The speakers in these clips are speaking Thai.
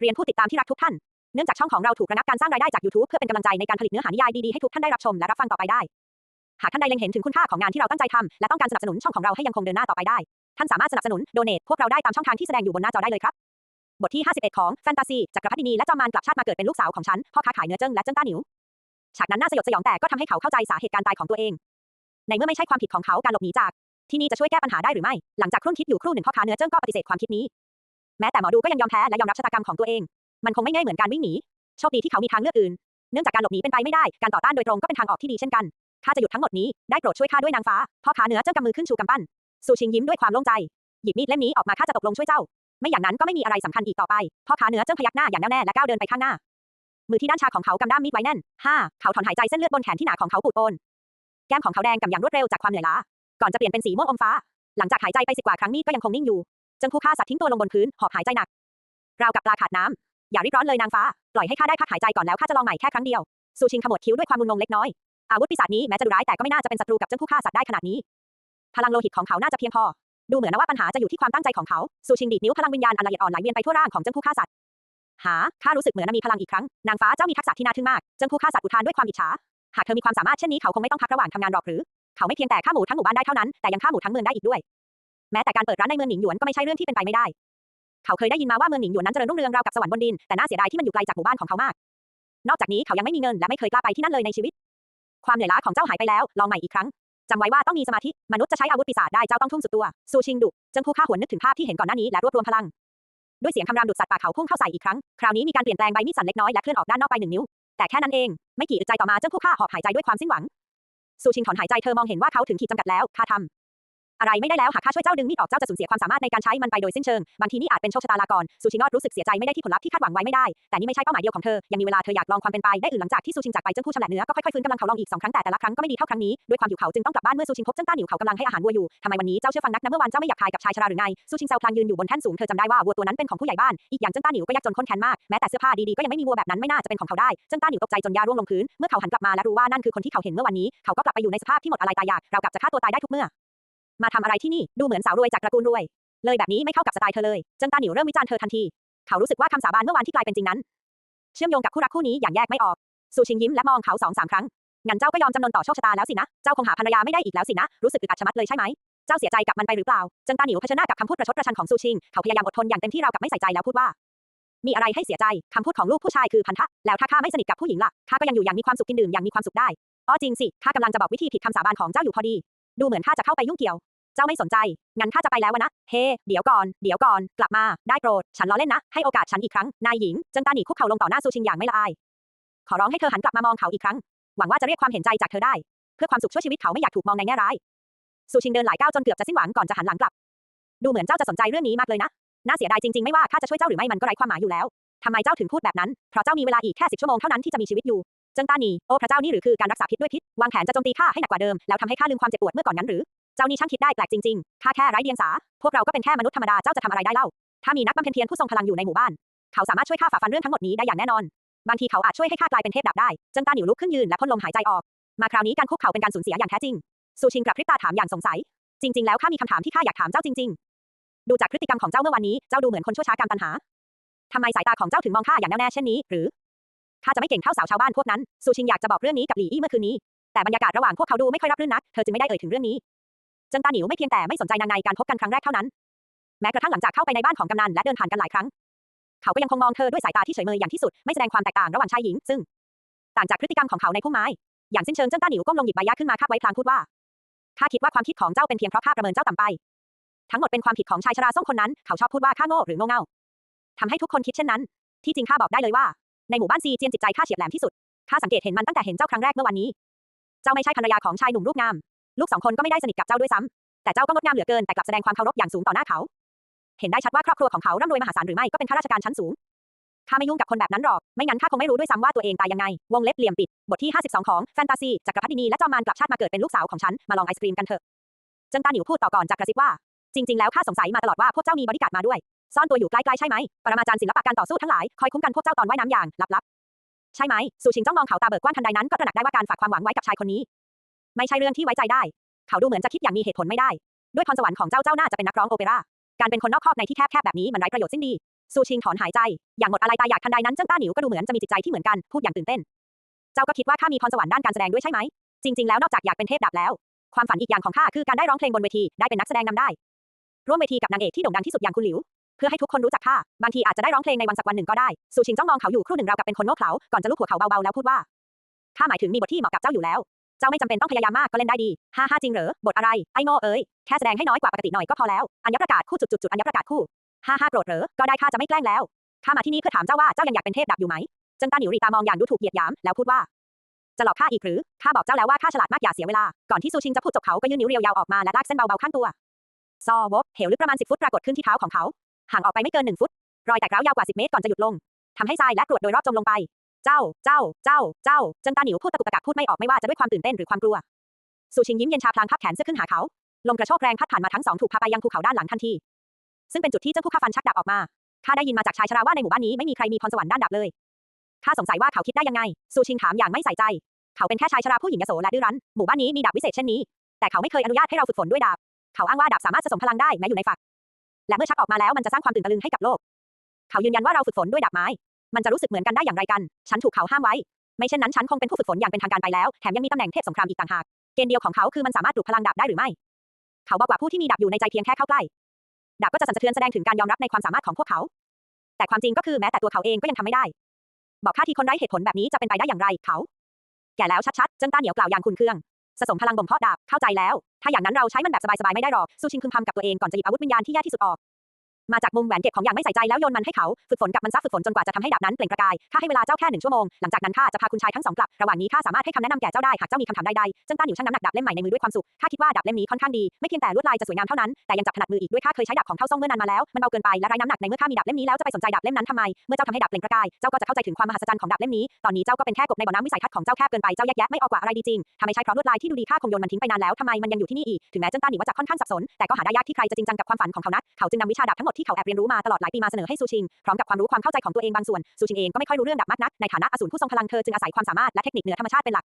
เรียนผู้ติดตามที่รักทุกท่าน เนื่องจากช่องของเราถูกระงับการสร้างรายได้จาก YouTube เพื่อเป็นกำลังใจในการผลิตเนื้อหานิยายดีๆให้ทุกท่านได้รับชมและรับฟังต่อไปได้ หากท่านใดเล็งเห็นถึงคุณค่าของงานที่เราตั้งใจทำและต้องการสนับสนุนช่องของเราให้ยังคงเดินหน้าต่อไปได้ ท่านสามารถสนับสนุนโดเนทพวกเราได้ตามช่องทางที่แสดงอยู่บนหน้าจอได้เลยครับ บทที่ 51 ของแฟนตาซีจักรพรรดินีและจอมมารกลับชาติมาเกิดเป็นลูกสาวของฉันพ่อค้าขายเนื้อเจิ้งและเจิ้งต้าหนิวฉากนั้นน่าสยดสยองแต่ก็ทำให้เขาเข้าใจสาเหตุการตายของตัวเอง ในเมื่อไม่ใช่ความผิดของเขาการหลบหนีจาก ที่นี่จะช่วยแก้ปัญหาได้หรือไม่ หลังจากครุ่นคิดอยู่ครู่หนึ่งพ่อค้าเนื้อเจิ้งก็ปฏิเสธความคิดนี้ แม้แต่หมอดูก็ยังยอมแพ้และยอมรับชะตากรรมของตัวเอง มันคงไม่ง่ายเหมือนการวิ่งหนี โชคดีที่เขามีทางเลือกอื่น เนื่องจากการหลบหนีเป็นไปไม่ได้ การต่อต้านโดยตรงก็เป็นทางออกที่ดีเช่นกัน ข้าจะหยุดทั้งหมดนี้ ได้โปรดช่วยข้าด้วยนางฟ้า พ่อค้าเนื้อเจ้ากำมือขึ้นชูกำปั้นซูชิงยิ้มด้วยความโล่งใจ หยิบมีดเล่มนี้ออกมาข้าจะตกลงช่วยเจ้า ไม่อย่างนั้นก็ไม่มีอะไรสำคัญอีกต่อไป พ่อค้าเนื้อเจ้าพยักหน้าอย่างแน่วแน่และก้าวเดินไปข้างหน้า มือที่ด้านชาของเขากำด้ามมีดไว้แน่นห้าเขาถอนหายใจเส้นเลือดบนแขนที่หนาของเขาปูดโปนแก้มของเขาแดงกำอย่างรวดเร็วจากความเหนื่อยล้าก่อนจะเปลี่ยนเป็นสีม่วงอมฟ้า หลังจากหายใจไปสิบกว่าครั้งมีดก็ยังคงนิ่งอยู่ จิงผู้ฆ่าสัตว์ทิ้งตัวลงบนพื้นหอบหายใจหนัก ราวกับปลาขาดน้ำอย่ารีบร้อนเลยนางฟ้า ปล่อยให้ข้าได้พักหายใจก่อนแล้วข้าจะลองใหม่แค่ครั้งเดียวซูชิงขมวดคิ้วด้วยความงุนงงเล็กน้อยอาวุธปีศาจนี้แม้จะดุร้ายแต่ก็ไม่น่าจะเป็นศัตรูกับเจ้าผู้ฆ่าสัตว์ได้ขนาดนี้ พลังโลหิตของเขาน่าจะเพียงพอ ดูเหมือนนะว่าปัญหาจะอยู่ที่ความตั้งใจของเขาซูชิงดีดนิ้วพลังวิญญาณอันละเอียดอ่อนไหลเวียนไปทั่วร่างของเจ้าผู้ฆ่าสัตว์หาข้ารู้สึกเหมือนมีพลังอีกครั้งนางฟ้าเจ้ามีทักษะที่น่าทึ่งมากเจ้าผู้ฆ่าสัตว์อุทานด้วยความอิจฉาหากเธอมีความสามารถเช่นนี้เขาคงไม่ต้องพักระหว่างทำงานหรอกหรือ เขาไม่เพียงแต่ฆ่าหมูทั้งหมู่บ้านได้เท่านั้นแต่ยังฆ่าหมูทั้งเมืองได้อีกด้วย แม้แต่การเปิดร้านในเมืองหนิงหยวนก็ไม่ใช่เรื่องที่เป็นไปไม่ได้ เขาเคยได้ยินมาว่าเมืองหนิงหยวนนั้นเจริญรุ่งเรืองราวกับสวรรค์บนดิน แต่น่าเสียดายที่มันอยู่ไกลจากหมู่บ้านของเขามาก นอกจากนี้เขายังไม่มีเงินและไม่เคยกล้าไปที่นั่นเลยในชีวิต ความเหนื่อยล้าของเจ้าหายไปแล้ว ลองใหม่อีกครั้งจำไว้ว่าต้องมีสมาธิ มนุษย์จะใช้อาวุธปีศาจได้เจ้าต้องทุ่มสุดตัว ซูชิงดุเจิงผู้ฆ่าหวนนึกถึงภาพที่เห็นก่อนหน้านี้และรวบรวมพลัง ด้วยเสียงคำรามดุดสัตว์ป่าเขาพุ่งเข้าใส่อีกครั้ง คราวนี้มีการเปลี่ยนแปลงใบมีดสั่นเล็กน้อยและเคลื่อนออกด้านนอกไปหนึ่งนิ้ว แต่แค่นั้นเอง ไม่กี่อึดใจต่อมาเจิ้งผู้ฆ่าหอบหายใจด้วยความสิ้นหวัง ซูชิงถอนหายใจเธอมองเห็นว่าเขาถึงขีดจำกัดแล้ว ข้าทำ อะไรไม่ได้แล้วหากข้าช่วยเจ้าดึงมีดออกเจ้าจะสูญเสียความสามารถในการใช้มันไปโดยสิ้นเชิง บางทีนี่อาจเป็นโชคชะตาลาก่อนซูชิงอดรู้สึกเสียใจไม่ได้ที่ผลลัพธ์ที่คาดหวังไว้ไม่ได้ แต่นี่ไม่ใช่เป้าหมายเดียวของเธอ ยังมีเวลาเธออยากลองความเป็นไปได้อื่นหลังจากที่ซูชิงจากไปเจิ้งผู้ชำแหละเนื้อก็ค่อยๆฟื้นกำลังเขาลองอีกสองครั้งแต่แต่ละครั้งก็ไม่ดีเท่าครั้งนี้ด้วยความหิวเขาจึงต้องกลับบ้านเมื่อซูชิงพบเจิ้งต้าหนิวเขากำลังให้อาหารวัวอยู่ทำไมวันนี้เจ้าเชื่อฟังนักนะเมื่อวานเจ้าไม่อยากทายกับชายชราหรือไงซูชิงแซวพลางยืนอยู่บนแท่นสูงเธอจำได้ว่าวัวตัวนั้นเป็นของผู้ใหญ่บ้านอีกอย่างเจิ้งต้าหนิวก็ยากจนข้นแค้นมากแม้แต่เสื้อผ้าดีๆก็ยังไม่มีวัวแบบนั้นไม่น่าจะเป็นของเขาได้เจิ้งต้าหนิวตกใจจนยาร่วงลงพื้นเมื่อเขาหันกลับมาและรู้ว่านั่นคือคนที่เขาเห็นเมื่อวันนี้เขาก็กลับไปอยู่ในสภาพที่หมดอะไรตายอยากเรากลับจะฆ่าตัวตายได้ทุกเมื่อ มาทำอะไรที่นี่ ดูเหมือนสาวรวยจากตระกูลรวย เลยแบบนี้ไม่เข้ากับสไตล์เธอเลย เจิงตาหนิวเริ่มวิจารณ์เธอทันที เขารู้สึกว่าคำสาบานเมื่อวานที่กลายเป็นจริงนั้น เชื่อมโยงกับคู่รักคู่นี้อย่างแยกไม่ออกซูชิงยิ้มและมองเขาสองสามครั้ง งั้นเจ้าก็ยอมจำนนต่อโชคชะตาแล้วสินะ เจ้าคงหาภรรยาไม่ได้อีกแล้วสินะ รู้สึกอึดอัดชะมัดเลยใช่ไหม เจ้าเสียใจกับมันไปหรือเปล่า เจิงตาหนิวเผชิญหน้ากับคำพูดประชดประชันของซูชิง เขาพยายามอดทนอย่างเต็มที่ราวกับไม่ใส่ใจแล้วพูดว่ามีอะไรให้เสียใจ คำพูดของลูกผู้ชายคือพันธะ แล้วถ้าข้าไม่สนิทกับผู้หญิงล่ะ ข้าก็ยังอยู่อย่างมีความสุขกินดื่มอย่างมีความสุขได้ อ๋อจริงสิ ข้ากำลังจะบอกวิธีผิดคำสาบานของเจ้าอยู่พอดี ดูเหมือนข้าจะเข้าไปยุ่งเกี่ยว เจ้าไม่สนใจ งั้นข้าจะไปแล้ววะนะ เฮ้ เดี๋ยวก่อน เดี๋ยวก่อน กลับมา ได้โปรด ฉันล้อเล่นนะ ให้โอกาสฉันอีกครั้ง นายหญิง เจิงตาหนีคุกเข่าลงต่อหน้าซูชิงอย่างไม่ละอาย ขอร้องให้เธอหันกลับมามองเขาอีกครั้ง หวังว่าจะเรียกความเห็นใจจากเธอได้ เพื่อความสุขชั่วชีวิตเขาไม่อยากถูกมองในแง่ร้าย ซูชิงเดินหลายก้าวจนเกือบจะสิ้นหวังก่อนจะหันหลังกลับ ดูเหมือนเจ้าจะสนใจเรื่องนี้มากเลยนะ น่าเสียดายจริงๆ ไม่ว่าข้าจะช่วยเจ้าหรือไม่มันก็ไร้ความหมายอยู่แล้วทำไมเจ้าถึงพูดแบบนั้น เพราะเจ้ามีเวลาอีกแค่สิบชั่วโมงเท่านั้นที่จะมีชีวิตอยู่ จิ้งตาหนีโอ้พระเจ้านี่หรือคือการรักษาพิษด้วยพิษวางแผนจะโจมตีข้าให้หนักกว่าเดิมแล้วทำให้ข้าลืมความเจ็บปวดเมื่อก่อนนั้นหรือเจ้านี่ช่างคิดได้แปลกจริงๆข้าแค่ไร้เดียงสา พวกเราก็เป็นแค่มนุษย์ธรรมดาเจ้าจะทำอะไรได้เล่า ถ้ามีนักบำเพ็ญเพียรผู้ทรงพลังอยู่ในหมู่บ้าน เขาสามารถช่วยข้าฝ่าฟันเรื่องทั้งหมดนี้ได้อย่างแน่นอน บางทีเขาอาจช่วยให้ข้ากลายเป็นเทพดาบได้เจิ้งตาหนิวลุกขึ้นยืนและพ่นลมหายใจออก มาคราวนี้การคุกเข่าเป็นการสูญเสียอย่างแท้จริงซูชิงกลับพริบตาถามอย่างสงสัย จริง ๆ แล้วข้ามีคำถามที่ข้าอยากถามเจ้าจริง ๆ ดูจากพฤติกรรมของเจ้าเมื่อวันนี้เจ้าดูเหมือนคนชั่วช้าการปัญหาทำไมสายตาของเจ้าถึงมองข้าอย่างแน่วแน่เช่นนี้หรือ ข้าจะไม่เก่งเท่าสาวชาวบ้านพวกนั้น ซูชิงอยากจะบอกเรื่องนี้กับหลี่อี้เมื่อคืนนี้ แต่บรรยากาศระหว่างพวกเขาดูไม่ค่อยรับรื่นนัก เธอจึงไม่ได้เอ่ยถึงเรื่องนี้เจิ้งต้าหนิวไม่เพียงแต่ไม่สนใจนางในการพบกันครั้งแรกเท่านั้น แม้กระทั่งหลังจากเข้าไปในบ้านของกำนันและเดินผ่านกันหลายครั้ง เขาก็ยังคงมองเธอด้วยสายตาที่เฉยเมยอย่างที่สุด ไม่แสดงความแตกต่างระหว่างชายหญิง ซึ่ง ต่างจากพฤติกรรมของเขาในพุ่มไม้ อย่างสิ้นเชิงเจิ้งต้าหนิวก้มลงหยิบใบยาขึ้นมาคาบไว้พลางพูดว่า ข้าคิดว่าความคิดของเจ้าเป็นเพียงเพราะข้าประเมินเจ้าต่ำไป ทั้งหมดเป็นความผิดของชายชราส่งคนนั้น เขาชอบพูดว่าข้าโง่หรือโง่เง่าทำให้ทุกคนคิดเช่นนั้น ที่จริงข้าบอกได้เลยว่า ในหมู่บ้านซีเจียนจิตใจข้าเฉียบแหลมที่สุดข้าสังเกตเห็นมันตั้งแต่เห็นเจ้าครั้งแรกเมื่อวันนี้ เจ้าไม่ใช่ภรรยาของชายหนุ่มรูปงาม ลูกสองคนก็ไม่ได้สนิทกับเจ้าด้วยซ้ำแต่เจ้าก็งดงามเหลือเกินแต่กลับแสดงความเคารพอย่างสูงต่อหน้าเขา เห็นได้ชัดว่าครอบครัวของเขาร่ำรวยมหาศาลหรือไม่ก็เป็นข้าราชการชั้นสูงข้าไม่ยุ่งกับคนแบบนั้นหรอก ไม่งั้นข้าคงไม่รู้ด้วยซ้ำว่าตัวเองตายยังไง วงเล็บเหลี่ยมปิด บทที่ 52 ของแฟนตาซีจักรพรรดินีและจอมมารกลับชาติมาเกิดเป็นลูกสาวของฉัน มาลองไอศกรีมกันเถอะ เจิงตาหนิวพูดต่อก่อนจากกระซิบว่า จริง ๆ แล้วข้าสงสัยมาตลอดว่าพวกเจ้ามีบริการมาด้วย ซ่อนตัวอยู่ใกล้ๆใช่ไหม ปรมาจารย์ศิลปะการต่อสู้ทั้งหลาย คอยคุ้มกันพวกเจ้าตอนว่ายน้ำอย่างลับๆ ใช่ไหมซูชิงจ้องมองเขาตาเบิกกว้างทันใดนั้นก็ตระหนักได้ว่าการฝากความหวังไว้กับชายคนนี้ ไม่ใช่เรื่องที่ไว้ใจได้ เขาดูเหมือนจะคิดอย่างมีเหตุผลไม่ได้ ด้วยพรสวรรค์ของเจ้าเจ้าน่าจะเป็นนักร้องโอเปร่า การเป็นคนนอกคอกในที่แคบๆแบบนี้มันไร้ประโยชน์สิ้นดี ซูชิงถอนหายใจ อย่างหมดอะไรตายอยากทันใดนั้นเจิ้งต้าหนิวก็ดูเหมือนจะมีจิตใจที่เหมือนกัน พูดอย่างตื่นเต้น เจ้าก็คิดว่าข้ามีพรสวรรค์ด้านการแสดงด้วยใช่ไหม จริง ๆ แล้วนอกจากอยากเป็นเทพดาบแล้ว ความฝันอีกอย่างของข้าคือการได้ร้องเพลงบนเวที ได้เป็นนักแสดงนำได้ ร่วมเวทีกับนางเอกที่โด่งดังที่สุดอย่างคุณหลิว เพื่อให้ทุกคนรู้จักข้าบางทีอาจจะได้ร้องเพลงในวันสักวันหนึ่งก็ได้ซูชิงจ้องมองเขาอยู่ครู่หนึ่งราวกับเป็นคนโง่เขลาก่อนจะลูบหัวเขาเบาๆแล้วพูดว่าข้าหมายถึงมีบทที่เหมาะกับเจ้าอยู่แล้ว เจ้าไม่จำเป็นต้องพยายามมากก็เล่นได้ดีฮ่าฮ่าจริงเหรอบทอะไรไอ้โง่เอ้ยแค่แสดงให้น้อยกว่าปกติหน่อยก็พอแล้วอัญญประกาศคู่จุดจุดจุดอัญญประกาศคู่ฮ่าฮ่าโกรธเหรอก็ได้ข้าจะไม่แกล้งแล้วข้ามาที่นี่เพื่อถามเจ้าว่าเจ้ายังอยากเป็นเทพดับอยู่ไหมจิงต้าหนิวรีตามองอย่างดูถูกเหยียดหยามแล้วพูดว่าจะหลอกข้าอีกหรือข้าบอกเจ้าแล้วว่าข้าฉลาดมากอย่าเสียเวลา ก่อนที่ซูชิงจะพูดจบเขาก็ยื่นนิ้วเรียวยาวออกมาและลากเส้นเบาๆข้างตัว ซอวบเหวลึกประมาณ10ฟุตปรากฏขึ้นที่เท้าของเขา ห่างออกไปไม่เกิน1ฟุต รอยแตกร้าวยาวกว่า10เมตรก่อนจะหยุดลงทำให้ทรายและกรวดโดยรอบจมลงไป เจ้า เจ้า เจ้า เจ้าจิงตาหนิวพูดตะกุกตะกักพูดไม่ออกไม่ว่าจะด้วยความตื่นเต้นหรือความกลัวซูชิงยิ้มเย็นชาพลางพับแขนเสื้อขึ้นหาเขา ลมกระโชกแรงพัดผ่านมาทั้งสองถูกพาไปยังภูเขาด้านหลังทันที ซึ่งเป็นจุดที่เจ้าผู้ฆ่าฟันชักดาบออกมา ข้าได้ยินมาจากชายชราว่าในหมู่บ้านนี้ไม่มีใครมีพรสวรรค์ด้านดาบเลย ข้าสงสัยว่าเขาคิดได้ยังไงซูชิงถามอย่างไม่ใส่ใจ เขาเป็นแค่ชายชราผู้หญิงยโสและดื้อรั้น หมู่บ้านนี้มีดาบวิเศษเช่นนี้ แต่เขาไม่เคยอนุญาตให้เราฝึกฝนด้วยดาบ เขาอ้างว่าดาบสามารถสะสมพลังได้แม้อยู่ในฝัก และเมื่อชักออกมาแล้วมันจะสร้างความตื่นตะลึงให้กับโลก เขายืนยันว่าเราฝึกฝนด้วยดาบไม้ มันจะรู้สึกเหมือนกันได้อย่างไรกัน ฉันถูกเขาห้ามไว้ ไม่เช่นนั้นฉันคงเป็นผู้ฝึกฝนอย่างเป็นทางการไปแล้ว แถมยังมีตำแหน่งเทพสงครามอีกต่างหาก เกณฑ์เดียวของเขาคือมันสามารถปลุกพลังดาบได้หรือไม่ เขาบอกว่าผู้ที่มีดาบอยู่ในใจเพียงแค่เข้าใกล้ ดาบก็จะสั่นสะเทือนแสดงถึงการยอมรับในความสามารถของพวกเขา แต่ความจริงก็คือแม้แต่ตัวเขาเองก็ยังทำไม่ได้ บอกข้าทีคนไร้เหตุผลแบบนี้จะเป็นไปได้อย่างไร เขา แก่แล้วชัดๆจิ้งต้าเหนียวกล่าวอย่างขุนเคือง สะสมพลังบ่มเพาะดาบ เข้าใจแล้ว ถ้าอย่างนั้นเราใช้มันแบบสบายๆไม่ได้หรอก ซูชิงพึมพำกับตัวเองก่อนจะหยิบอาวุธวิญญาณที่แย่ที่สุดออก มาจากมุมแหวนเก็บของอย่างไม่ใส่ใจแล้วโยนมันให้เขา ฝึกฝนกับมันซะฝึกฝนจนกว่าจะทำให้ดาบนั้นเปล่งประกายข้าให้เวลาเจ้าแค่หนึ่งชั่วโมง หลังจากนั้นข้าจะพาคุณชายทั้งสองกลับ ระหว่างนี้ข้าสามารถให้คำแนะนำแก่เจ้าได้ หากเจ้ามีคำถามใดๆ เจิ้งต้าหนิวชั่งน้ำหนักดาบเล่มใหม่ในมือด้วยความสุข ข้าคิดว่าดาบเล่มนี้ค่อนข้างดี ไม่เพียงแต่ลวดลายจะสวยงามเท่านั้น แต่ยังจับถนัดมืออีกด้วยข้าเคยใช้ดาบของเท่าซ่งเมื่อนานมาแล้ว มันเบาเกินไปและไร้น้ำหนักในเมื่อข้ามีดาบเล่มนี้แล้วจะไปสนใจดาบเล่มนั้นทำไม เมื่อเจ้าทำให้ดาบเปล่งประกาย เจ้าก็จะเข้าใจถึงความมหัศจรรย์ของดาบเล่มนี้ ตอนนี้เจ้าก็เป็นแค่กบในบ่อน้ำวิสัยทัศน์ของเจ้าแคบเกินไป เจ้าแยกแยะไม่ออกว่าอะไรดีจริงถ้าไมใช่เพราะลวดลายที่ดูดีข้าคงโยนมันทิ้งไปนานแล้วทำไมมันยังอยู่ที่นี่อีก ถึงแม้เจิ้งต้านหนิวว่าจะค่อนข้างสับสน แต่ก็หาได้ยากที่ใครจะจริงจังกับความฝันของเขานักเขาจึงนำวิชาดาบทั้งหมดที่เขาแอบเรียนรู้มาตลอดหลายปีมาเสนอให้ซูชิง พร้อมกับความรู้ความเข้าใจของตัวเองบางส่วน ซูชิงเองก็ไม่ค่อยรู้เรื่องดาบมากนัก ในฐานะอสูรผู้ทรงพลังเธอจึงอาศัยความสามารถและเทคนิคเหนือธรรมชาติเป็นหลัก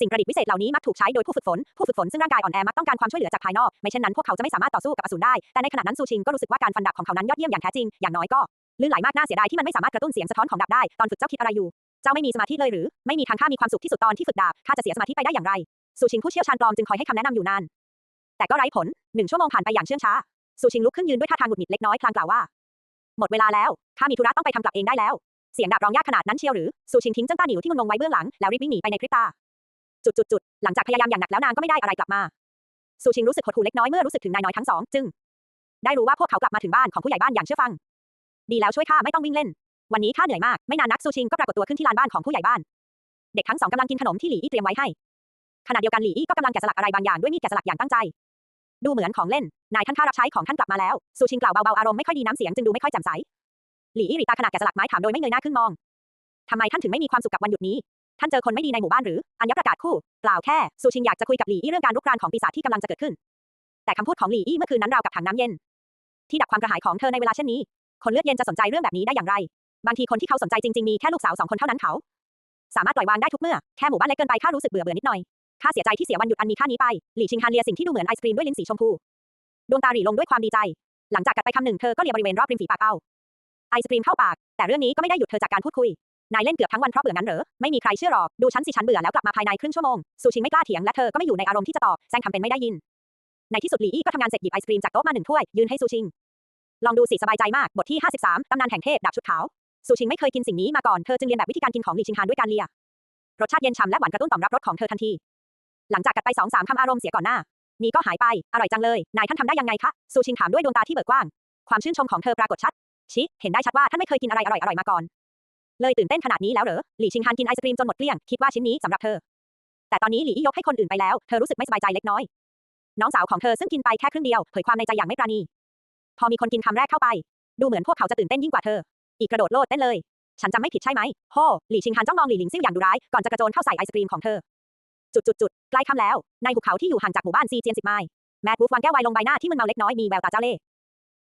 สิ่งประดิษฐ์วิเศษเหล่านี้มักถูกใช้โดยผู้ฝึกฝน ผู้ฝึกฝนซึ่งร่างกายอ่อนแอมักต้องการความช่วยเหลือจากภายนอก ไม่เช่นนั้นพวกเขาจะไม่สามารถต่อสู้กับอสูรได้ แต่ในขณะนั้นซูชิงก็รู้สึกว่าการฟันดาบของเขานั้นยอดเยี่ยมอย่างแท้จริง อย่างน้อยก็ลื่นไหลมากน่าเสียดายที่มันไม่สามารถกระตุ้นเสียงสะท้อนของดาบได้ ตอนฝึกเจ้าคิดอะไรอยู่ เจ้าไม่มีสมาธิเลยหรือ ไม่มีทางข้ามีความสุขที่สุดตอนที่ฝึกดาบ ข้าจะเสียสมาธิไปได้อย่างไร ซูชิงผู้เชี่ยวชาญปลอมจึงคอยให้คำแนะนำอยู่นาน แต่ก็ไร้ผลหนึ่งชั่วโมงผ่านไปอย่างเชื่องช้า ซูชิงลุกขึ้นยืนด้วยท่าทางหงุดหงิดเล็กน้อยพลางกล่าวว่า หมดเวลาแล้วข้ามีธุระต้องไปทำกลับเองได้แล้ว เสียงดาบร้องยากขนาดนั้นเชียวหรือซูชิงทิ้งเจ้าต้าหนิวที่งงงไว้เบื้องหลังแล้วรีบวิ่งหนีไปในพริบตาจุดจุดจุดหลังจากพยายามอย่างหนักแล้วนางก็ไม่ได้อะไรกลับมาซูชิงรู้สึกหดหู่เล็กน้อยเมื่อรู้สึกถึงนายน้อยทั้งสองจึง ได้รู้ว่าพวกเขากลับมาถึงบ้านของผู้ใหญ่บ้านอย่างเชื่อฟัง ดีแล้วช่วยข้าไม่ต้องวิ่งเล่น วันนี้ข้าเหนื่อยมากไม่นานนักซูชิงก็ปรากฏตัวขึ้นที่ลานบ้านของผู้ใหญ่บ้าน เด็กทั้งสองกำลังกินขนมที่หลี่อี้เตรียมไว้ให้ขณะเดียวกันหลี่อี้ก็กำลังแกะสลักอะไรบางอย่างด้วยมีดแกะสลักอย่างตั้งใจ ดูเหมือนของเล่น นายท่านข้ารับใช้ของท่านกลับมาแล้ว ซูชิงกล่าวเบาๆอารมณ์ไม่ค่อยดีน้ำเสียงจึงดูไม่ค่อยแจ่มใส หลี่อี้หลีตาขณะแกะสลักไม้ถามโดยไม่เงยหน้าขึ้นมองทำไมท่านถึงไม่มีความสุขกับวันหยุดนี้ ท่านเจอคนไม่ดีในหมู่บ้านหรือ อัญญประกาศคู่เปล่าวแค่ ซูชิงอยากจะคุยกับหลี่อี้เรื่องการรุกรานของปีศาจที่กำลังจะเกิดขึ้น แต่คำพูดของหลี่อี้เมื่อคืนนั้นราวกับถังน้ำเย็น ที่ดับความกระหายของเธอในเวลาเช่นนี้ คนเลือดเย็นจะสนใจเรื่องแบบนี้ได้อย่างไร บางทีคนที่เขาสนใจจริงๆมีแค่ลูกสาวสองคนเท่านั้นเขา สามารถปล่อยวางได้ทุกเมื่อ แค่หมู่บ้านเล็กเกินไปข้ารู้สึกเบื่อเบื่อนิดหน่อย ข้าเสียใจที่เสียวันหยุดอันมีค่านี้ไป หลี่ชิงฮานเลียสิ่งที่ดูเหมือนไอศกรีมด้วยลิ้นสีชมพู ดวงตาหรี่ลงด้วยความดีใจ หลังจากกัดไปคำหนึ่งเธอก็เลียบริเวณรอบริมฝีปากเอา ไอศกรีมเข้าปาก แต่เรื่องนี้ก็ไม่ได้หยุดเธอจากการพูดคุย นายเล่นเกือบทั้งวันเพราะเบื่องั้นเหรอ ไม่มีใครเชื่อหรอก ดูฉันสิฉันเบื่อแล้วกลับมาภายในครึ่งชั่วโมงซูชิงไม่กล้าเถียงและเธอก็ไม่อยู่ในอารมณ์ที่จะตอบแซงทำเป็นไม่ได้ยิน ในที่สุดหลี่อี้ก็ทำงานเสร็จหยิบไอศกรีมจากโต๊ะมาหนึ่งถ้วยยืนให้ซูชิง ลองดูสิสบายใจมาก บทที่ 53ตำนานแห่งเทพดาบชุดขาวซูชิงไม่เคยกินสิ่งนี้มาก่อนเธอจึงเรียนแบบวิธีการกินของหลี่ชิงฮานด้วยการเลียรสชาติเย็นฉ่ำและหวานกระตุ้นต่อมรับรสของเธอทันที หลังจากกัดไปสองสามคำอารมณ์เสียก่อนหน้า นี้ก็หายไป อร่อยจังเลย นายท่านทำได้ยังไงคะซูชิงถามด้วยดวงตาที่เบิกกว้าง ความชื่นชมของเธอปรากฏชัด ชิเห็นได้ชัดว่าท่านไม่เคยกินอะไรอร่อยๆมาก่อน เลยตื่นเต้นขนาดนี้แล้วเหรอ หลี่ชิงฮานกินไอศกรีมจนหมดเกลี้ยง คิดว่าชิ้นนี้สำหรับเธอ แต่ตอนนี้หลี่อี้ยกให้คนอื่นไปแล้ว เธอรู้สึกไม่สบายใจเล็กน้อย น้องสาวของเธอซึ่งกินไปแค่ครึ่งเดียว เผยความในใจอย่างไม่ปราณี พอมีคนกินคำแรกเข้าไป ดูเหมือนพวกเขาจะตื่นเต้นยิ่งกว่าเธอ อีกกระโดดโลดเต้นเลย ฉันจำไม่ผิดใช่ไหมโฮหลี่ชิงฮันจ้องมองหลี่หลิงซิ่วอย่างดุร้าย ก่อนจะกระโจนเข้าใส่ไอศกรีมของเธอ จุดจุดจุดใกล้ค่ำแล้ว ในหุบเขาที่อยู่ห่างจากหมู่บ้านซีเจียนสิบไมล์แมดวูฟวางแก้วไวน์ลงใบหน้าที่มึนเมาเล็กน้อยมีแววตาเจ้าเล่ห์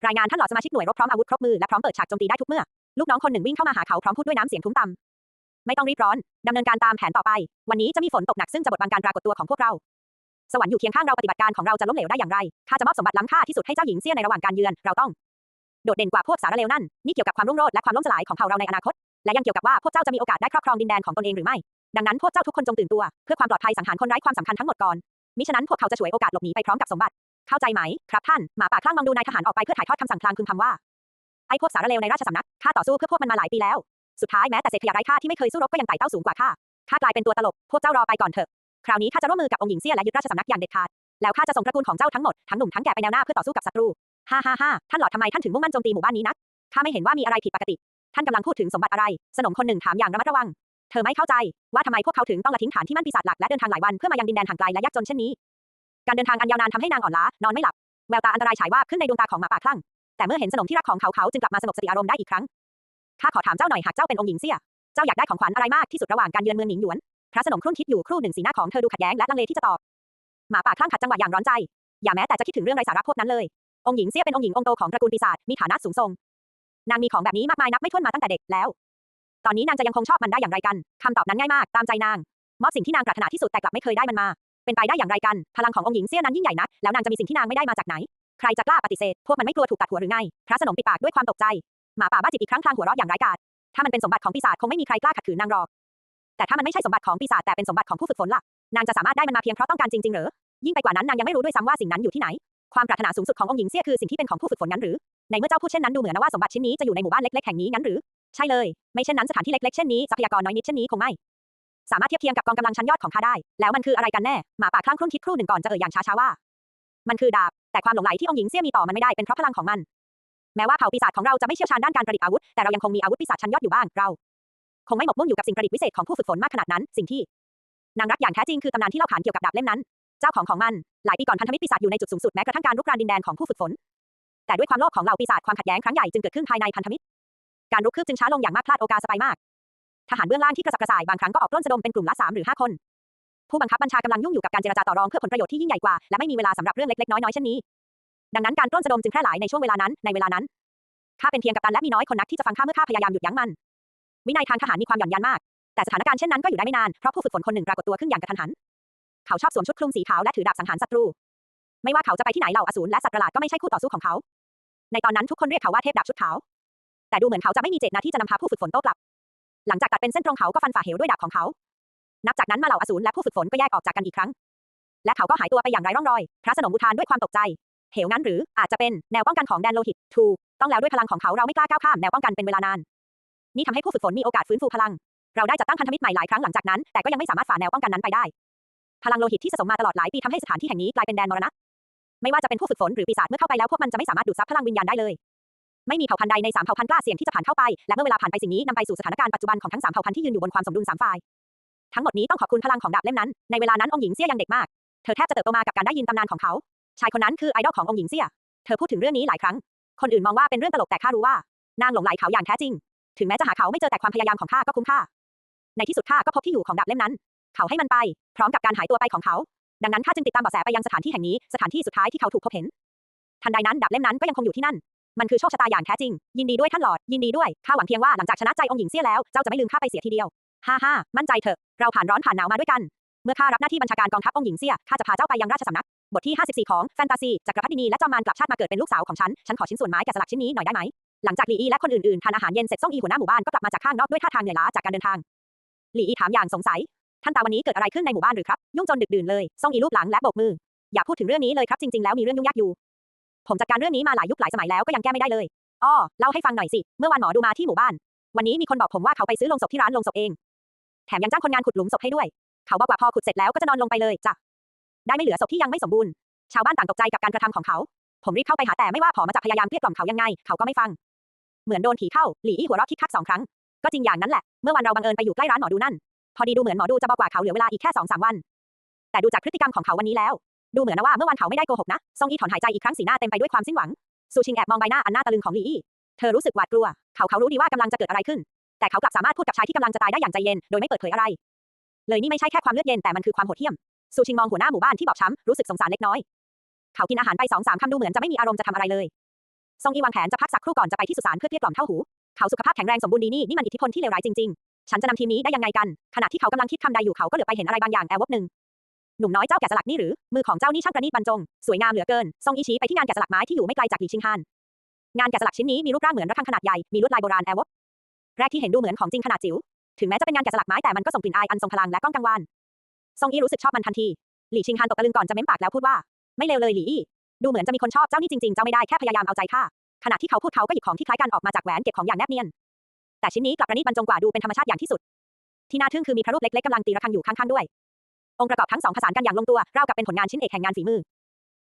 รายงานท่านหลอดสมาชิกหน่วยรบพร้อมอาวุธครบมือและพร้อมเปิดฉากโจมตีได้ทุกเมื่อ ลูกน้องคนหนึ่งวิ่งเข้ามาหาเขาพร้อมพูดด้วยน้ำเสียงทุ้มต่ำไม่ต้องรีบร้อนดำเนินการตามแผนต่อไป วันนี้จะมีฝนตกหนักซึ่งจะบดบังการปรากฏตัวของพวกเรา สวรรค์อยู่เคียงข้างเราปฏิบัติการของเราจะล้มเหลวได้อย่างไรข้าจะมอบสมบัติล้ำค่าที่สุดให้เจ้าหญิงเซี่ยในระหว่างการเยือนเราต้อง โดดเด่นกว่าพวกสารเลวนั่นนี่เกี่ยวกับความรุ่งโรจน์และความล่มสลายของเผ่าเราในอนาคต และยังเกี่ยวกับว่าพวกเจ้าจะมีโอกาสได้ครอบครองดินแดนของตนเองหรือไม่ ดังนั้นพวกเจ้าทุกคนจงตื่นตัว เพื่อความปลอดภัยสังหารคนไร้ความสำคัญทั้งหมดก่อน มิฉะนั้นพวกเขาจะฉวยโอกาสหลบหนีไปพร้อมกับสมบัติ เข้าใจไหม ครับท่าน หมาป่าคลั่งมองดูนายทหารออกไปเพื่อถ่ายทอดคำสั่งพลางพึมพำว่า ไอ้พวกสารเลวในราชสำนัก ข้าต่อสู้เพื่อพวกมันมาหลายปีแล้ว สุดท้ายแม้แต่เศษขยะไร้ค่าที่ไม่เคยสู้รบก็ยังไต่เต้าสูงกว่าข้า ข้ากลายเป็นตัวตลก พวกเจ้ารอไปก่อนเถอะ คราวนี้ข้าจะร่วมมือกับองค์หญิงเซียและยึดราชสำนักอย่างเด็ดขาด แล้วข้าจะส่งตระกูลของเจ้าทั้งหมด ทั้งหนุ่มทั้งแก่ไปแนวหน้าเพื่อต่อสู้กับศัตรู ฮ่าฮ่าฮ่าท่านหลอดทำไมท่านถึงมุ่งมั่นโจมตีหมู่บ้านนี้นัก ข้าไม่เห็นว่ามีอะไรผิดปกติ ท่านกำลังพูดถึงสมบัติอะไร สนมคนหนึ่งถามอย่างระมัดระวัง เธอไม่เข้าใจว่าทำไมพวกเขาถึงต้องละทิ้งฐานที่มั่นปีศาจหลักและเดินทางหลายวันเพื่อมายังดินแดนห่างไกลและยากจนเช่นนี้ การเดินทางอันยาวนานทำให้นางอ่อนล้านอนไม่หลับแววตาอันตรายฉายวาบขึ้นในดวงตาของหมาป่าคลั่งแต่เมื่อเห็นสนมที่รักของเขาเขาจึงกลับมาสงบสติอารมณ์ได้อีกครั้งข้าขอถามเจ้าหน่อยหากเจ้าเป็นองค์หญิงเสียเจ้าอยากได้ของขวัญอะไรมากที่สุดระหว่างการเยือนเมืองหนิงหยวนพระสนมครุ่นคิดอยู่ครู่หนึ่งสีหน้าของเธอดูขัดแย้งและลังเลที่จะตอบหมาป่าคลั่งขัดจังหวะอย่างร้อนใจ อย่าแม้แต่จะคิดถึงเรื่องไร้สาระพวกนั้นเลย องค์หญิงเสียเป็นองค์หญิงองค์โตของตระกูลปีศาจมีฐานะสูงส่งนางมีของแบบนี้มากมายนับไม่ถ้วนมาตั้งแต่เด็กแล้ว ตอนนี้นางจะยังคงชอบมันได้อย่างไรกัน คำตอบนั้นง่ายมาก ตามใจนาง มอบสิ่งที่นางปรารถนาที่สุดแต่กลับไม่เคยได้มันมา เป็นไปได้อย่างไรกัน พลังขององค์หญิงเสี่ยนั้นยิ่งใหญ่นัก แล้วนางจะมีสิ่งที่นางไม่ได้มาจากไหน ใครจะกล้าปฏิเสธ พวกมันไม่กลัวถูกตัดหัวหรือไง พระสนมปิดปากด้วยความตกใจ หมาป่าบ้าจิตอีกครั้งพลางหัวเราะอย่างไร้กาจถ้ามันเป็นสมบัติของปีศาจคงไม่มีใครกล้าขัดขืนนางหรอก แต่ถ้ามันไม่ใช่สมบัติของปีศาจแต่เป็นสมบัติของผู้ฝึกฝนล่ะ นางจะสามารถได้มันมาเพียงเพราะต้องการจริงๆหรือยิ่งไปกว่านั้นนางยังไม่รู้ด้วยซ้ำว่าสิ่งนั้นอยู่ที่ไหน ความปรารถนาสูงสุดขององค์หญิงเสี่ยคือสิ่งที่เป็นของผู้ฝึกฝนงั้นหรือ ในเมื่อเจ้าพูดเช่นนั้นดูเหมือนว่าสมบัติชิ้นนี้จะอยู่ในหมู่บ้านเล็กๆแห่งนี้งั้นหรือ ใช่เลย ไม่เช่นนั้นสถานที่เล็กๆ เช่นนี้ทรัพยากรน้อยนิดเช่นนี้คงไม่ สามารถเทียบเทียมกับกองกำลังชั้นยอดของข้าได้ แล้วมันคืออะไรกันแน่ หมาป่าคลั่งครุ่นคิดครู่หนึ่งก่อนจะเอ่ยอย่างช้าๆว่า มันคือดาบ แต่ความหลงไหลที่องค์หญิงเสี่ยมีต่อมันไม่ได้เป็นเพราะพลังของมัน แม้ว่าเผ่าปีศาจของเราจะไม่เชี่ยวชาญด้านการประดิษฐ์อาวุธ แต่เรายังคงมีอาวุธปีศาจชั้นยอดอยู่บ้าง เรา คงไม่หมกมุ่นอยู่กับสิ่งประดิษฐ์วิเศษของผู้ฝึกฝนมากขนาดนั้น สิ่งที่นางรักอย่างแท้จริงคือตำนานที่เล่าขานเกี่ยวกับดาบเล่มนั้น เจ้าของของมัน หลายปีก่อนพันธมิตรปีศาจอยู่ในจุดสูงสุดแม้กระทั่งการรุกรานดินแดนของผู้ฝึกฝนแต่ด้วยความโลภของเหล่าปีศาจความขัดแย้งครั้งใหญ่จึงเกิดขึ้นภายในพันธมิตร การรุกคืบจึงช้าลงอย่างมากพลาดโอกาสสบายมาก ทหารเบื้องล่างที่กระสับกระส่ายบางครั้งก็ออกปล้นสะดมเป็นกลุ่มละสามหรือห้าคน ผู้บังคับบัญชากำลังยุ่งอยู่กับการเจรจาต่อรองเพื่อผลประโยชน์ที่ยิ่งใหญ่กว่าและไม่มีเวลาสำหรับเรื่องเล็กๆน้อยๆเช่นนี้ ดังนั้นการปล้นสะดมจึงแพร่หลายในช่วงเวลานั้น ในเวลานั้นข้าเป็นเพียงกัปตันและมีน้อยคนนักที่จะฟังข้าเมื่อข้าพยายามหยุดยั้งมัน วินัยทางทหารมีความหย่อนยันมาก แต่สถานการณ์เช่นนั้นก็อยู่ได้ไม่นาน เพราะผู้ฝึกฝนคนหนึ่งปรากฏตัวขึ้นอย่างกระทันหัน เขาชอบสวมชุดคลุมสีขาวและถือดาบสังหารศัตรู ไม่ว่าเขาจะไปที่ไหนเหล่าอสูรและสัตว์ประหลาดก็ไม่ใช่คู่ต่อสู้ของเขา ในตอนนั้นทุกคนเรียกเขาว่าเทพดาบชุดขาว แต่ดูเหมือนเขาจะไม่มีเจตนาที่จะนำพาผู้ฝึกฝนโต้กลับ หลังจากตัดเป็นเส้นตรงเขาก็ฟันฝ่าเหวด้วยดาบของเขา นับจากนั้นมาเหล่าอสูรและผู้ฝึกฝนก็แยกออกจากกันอีกครั้ง และเขาก็หายตัวไปอย่างไร้ร่องรอย พระสนมอุทานด้วยความตกใจ เหวนั้นหรืออาจจะเป็นแนวป้องกันของแดนโลหิตถูกต้องแล้วด้วยพลังของเขาเราไม่กล้าก้าวข้ามแนวป้องกันเป็นเวลานาน นี่ทำให้ผู้ฝึกฝนมีโอกาสฟื้นฟูพลัง เราได้จัดตั้งพันธมิตรใหม่หลายครั้งหลังจากนั้น แต่ก็ยังไม่สามารถฝ่าแนวป้องกันนั้นไปได้ พลังโลหิตที่สะสมมาตลอดหลายปีทำให้สถานที่แห่งนี้กลายเป็นแดนมรณะ ไม่ว่าจะเป็นผู้ฝึกฝนหรือปีศาจเมื่อเข้าไปแล้วพวกมันจะไม่สามารถดูดซับพลังวิญญาณได้เลย ไม่มีเผ่าพันธุ์ใดในสามเผ่าพันธุ์กล้าเสี่ยงที่จะผ่านเข้าไป และเมื่อเวลาผ่านไปสิ่งนี้นำไปสู่สถานการณ์ปัจจุบันของทั้งสามเผ่าพันธุ์ที่ยืนอยู่บนความสมดุลสามฝ่าย ทั้งหมดนี้ต้องขอบคุณพลังของดาบเล่มนั้น ในเวลานั้นองค์หญิงเซี่ยยังเด็กมาก เธอแทบจะเติบโตมากับการได้ยินตำนานของเขา ชายคนนั้นคือไอดอลขององค์หญิงเซี่ย เธอพูดถึงเรื่องนี้หลายครั้ง คนอื่นมองว่าเป็นเรื่องตลกแต่ข้ารู้ว่า นางหลงไหลเขาอย่างแท้จริง ถึงแม้จะหาเขาไม่เจอแต่ความพยายามของข้าก็คุ้มค่า ในที่สุดข้าก็พบที่อยู่ของดาบเล่มนั้น เขาให้มันไป พร้อมกับการหายตัวไปของเขา ดังนั้นข้าจึงติดตามเบาะแสไปยังสถานที่แห่งนี้ สถานที่สุดท้ายที่เขาถูกพบเห็น ทันใดนั้นดาบเล่มนั้นก็ยังคงอยู่ที่นั่น มันคือโชคชะตาอย่างแท้จริง ยินดีด้วยท่านหลอด ยินดีด้วย ข้าหวังเพียงว่าหลังจากชนะใจองค์หญิงเสี้ยแล้ว เจ้าจะไม่ลืมข้าไปเสียทีเดียว ฮ่าฮ่ามั่นใจเถอะ เราผ่านร้อนผ่านหนาวมาด้วยกัน เมื่อข้ารับหน้าที่บัญชาการกองทัพองค์หญิงเสี้ย ข้าจะพาเจ้าไปยังราชสำนัก บทที่ 54 ของแฟนตาซี จักรพรรดินีและจอมมารกลับชาติมาเกิดเป็นลูกสาวของฉัน ฉันขอชิ้นส่วนไม้แกะสลักชิ้นนี้หน่อยได้ไหม หลังจากหลีอีและคนอื่นๆทานอาหารเย็นเสร็จซ่งอีหัวหน้าหมู่บ้านก็กลับมาจากข้างนอกด้วยท่าทางเหนื่อยล้าจากการเดินทางหลีอีถามอย่างสงสัย ท่านตาวันนี้เกิดอะไรขึ้นในหมู่บ้านหรือครับ ยุ่งจนดึกดื่นเลยซ่งอีรูปหลังและโบกมือ อย่าพูดถึงเรื่องนี้เลยครับ จริงๆ แล้วมีเรื่องยุ่งยากอยู่ ผมจัดการเรื่องนี้มาหลายยุคหลายสมัยแล้วก็ยังแก้ไม่ได้เลยอ้อเล่าให้ฟังหน่อยสิ เมื่อวานหมอดูมาที่หมู่บ้าน วันนี้มีคนบอกผมว่าเขาไปซื้อลงศพที่ร้านลงศพเอง แถมยังจ้างคนงานขุดหลุมศพให้ด้วย เขาบอกว่าพอขุดเสร็จแล้วก็จะนอนลงไปเลยจ้ะ ได้ไม่เหลือศพที่ยังไม่สมบูรณ์ ชาวบ้านต่างตกใจกับการกระทำของเขา ผมรีบเข้าไปหาแต่ไม่ว่าผอมาจะพยายามเกลี้ยกล่อมเขายังไง เขาก็ไม่ฟัง เหมือนโดนผีเข้า หลี่อี้หัวเราะคิกคักสองครั้ง ก็จริงอย่างนั้นแหละ เมื่อวันเราบังเอิญไปอยู่ใกล้ร้านหมอดูนั่น พอดีดูเหมือนหมอดูจะบอกว่าเขาเหลือเวลาอีกแค่สองสามวัน แต่ดูจากพฤติกรรมของเขาวันนี้แล้ว ดูเหมือนนะว่าเมื่อวันเขาไม่ได้โกหกนะซงอีถอนหายใจอีกครั้งสีหน้าเต็มไปด้วยความสิ้นหวัง ซูชิงแอบมองใบหน้าอันน่าตะลึงของหลี่อี้ เธอรู้สึกหวาดกลัว เขาเขารู้ดีว่ากำลังจะเกิดอะไรขึ้น แต่เขากลับสามารถพูดกับชายที่กำลังจะตายได้อย่างใจเย็น โดยไม่เปิดเผยอะไร เลยนี่ไม่ใช่แค่ความเลือดเย็นแต่มันคือความโหดเหี้ยม ซูชิงมองหัวหน้าหมู่บ้านที่บอบช้ำรู้สึกสงสารเล็กน้อย เขากินอาหารไปสองสามคำดูเหมือนจะไม่มีอารมณ์จะทำอะไรเลยซงอีวางแผนจะพักสักครู่ก่อนจะไปที่สุสานเพื่อเกลี้ยกล่อมเท่าหู เขาสุขภาพแข็งแรงสมบูรณ์ดีนี่นี่มันอิทธิพลที่เลวร้ายจริง ๆ ฉันจะนำทีมนี้ได้ยังไงกัน ขณะที่เขากำลังคิดคำใดอยู่เขาก็เหลือไปเห็นอะไรบางอย่างแอบวบหนึ่ง หนุ่มน้อยเจ้าแกะสลักนี่หรือ มือของเจ้านี่ช่างประณีตบรรจง สวยงามเหลือเกินซงอีชี้ไปที่งานแกะสลักไม้ที่อยู่ไม่ไกลจากหลีชิงฮาน งานแกะสลักชิ้นนี้มีรูปร่างเหมือนระฆังขนาดใหญ่ มีลวดลายโบราณแอวบแรกที่เห็นดูเหมือนของจริงขนาดจิ๋ว ถึงแม้จะเป็นงานแกะสลักไม้แต่มันก็ส่งกลิ่นอายอันทรงพลังและก้องกังวานซงอี้รู้สึกชอบมันทันที หลี่ชิงฮันตกตะลึงก่อนจะเม้มปากแล้วพูดว่า ไม่เลวเลยหลี่อี้ ดูเหมือนจะมีคนชอบเจ้านี่จริงๆ เจ้าไม่ได้แค่พยายามเอาใจข้า ขณะที่เขาพูดเขาก็หยิบของที่คล้ายกันออกมาจากแหวนเก็บของอย่างแนบเนียน แต่ชิ้นนี้กลับประณีตบรรจงกว่าดูเป็นธรรมชาติอย่างที่สุด ที่น่าทึ่งคือมีพระรูปเล็กๆกำลังตีระฆังอยู่ข้างๆด้วย องค์ประกอบทั้งสองผสานกันอย่างลงตัวราวกับเป็นผลงานชิ้นเอกแห่งงานฝีมือ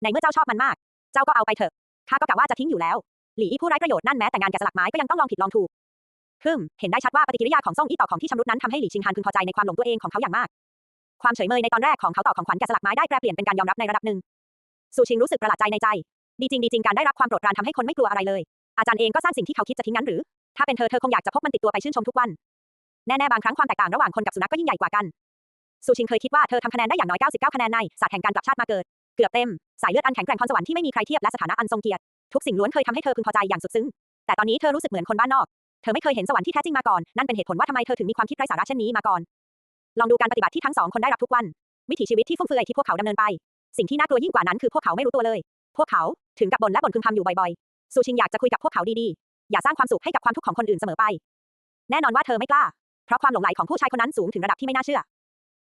ในเมื่อเจ้าชอบมันมาก เจ้าก็เอาไปเถอะข้าก็กะว่าจะทิ้งอยู่แล้ว หลี่อี้ผู้ไร้ประโยชน์นั่นแม้แต่งานแกะสลักไม้ก็ยังต้องลองผิดลองถูกฮึมเห็นได้ชัดว่าปฏิกิริยาของซ่งอี้ต่อของที่ชำรุดนั้นทำให้หลี่ชิงฮันพึงพอใจในความหลงตัวเองของเขาอย่างมาก ความเฉยเมยในตอนแรกของเขาต่อของขวัญแกะสลักไม้ได้แปรเปลี่ยนเป็นการยอมรับในระดับหนึ่งซูชิงรู้สึกประหลาดใจในใจ ดีจริงดีจริงการได้รับความโปรดปรานทำให้คนไม่กลัวอะไรเลย อาจารย์เองก็สร้างสิ่งที่เขาคิดจะทิ้งนั้นหรือ ถ้าเป็นเธอเธอคงอยากจะพกมันติดตัวไปชื่นชมทุกวัน แน่ๆบางครั้งความแตกต่างระหว่างคนกับสุนัขก็ยิ่งใหญ่กว่ากัน ซูชิงเคยคิดว่าเธอทำคะแนนได้อย่างน้อย 99 คะแนนในศาสตร์แห่งการกลับชาติมาเกิด เกือบเต็ม สายเลือดอันแข็งแกร่งพรสวรรค์ที่ไม่มีใครเทียบและสถานะอันทรงเกียรติ ทุกสิ่งล้วนเคยทำให้เธอพึงพอใจอย่างสุดซึ้ง แต่ตอนนี้เธอรู้สึกเหมือนคนบ้านนอก เธอไม่เคยเห็นสวรรค์ที่แท้จริงมาก่อน นั่นเป็นเหตุผลว่าทำไมเธอถึงมีความคิดไร้สาระเช่นนี้มาก่อน ลองดูการปฏิบัติที่ทั้งสองคนได้รับทุกวัน วิถีชีวิตที่ฟุ่มเฟือยที่พวกเขาดำเนินไป สิ่งที่น่ากลัวยิ่งกว่านั้นคือพวกเขาไม่รู้ตัวเลย พวกเขาถึงกับบ่นและบ่นพึมพำอยู่บ่อยๆ ซูชิงอยากจะคุยกับพวกเขาดีๆ อย่าสร้างความสุขให้กับความทุกข์ของคนอื่นเสมอไป แน่นอนว่าเธอไม่กล้า เพราะความหลงใหลของผู้ชายคนนั้นสูงถึงระดับที่ไม่น่าเชื่อ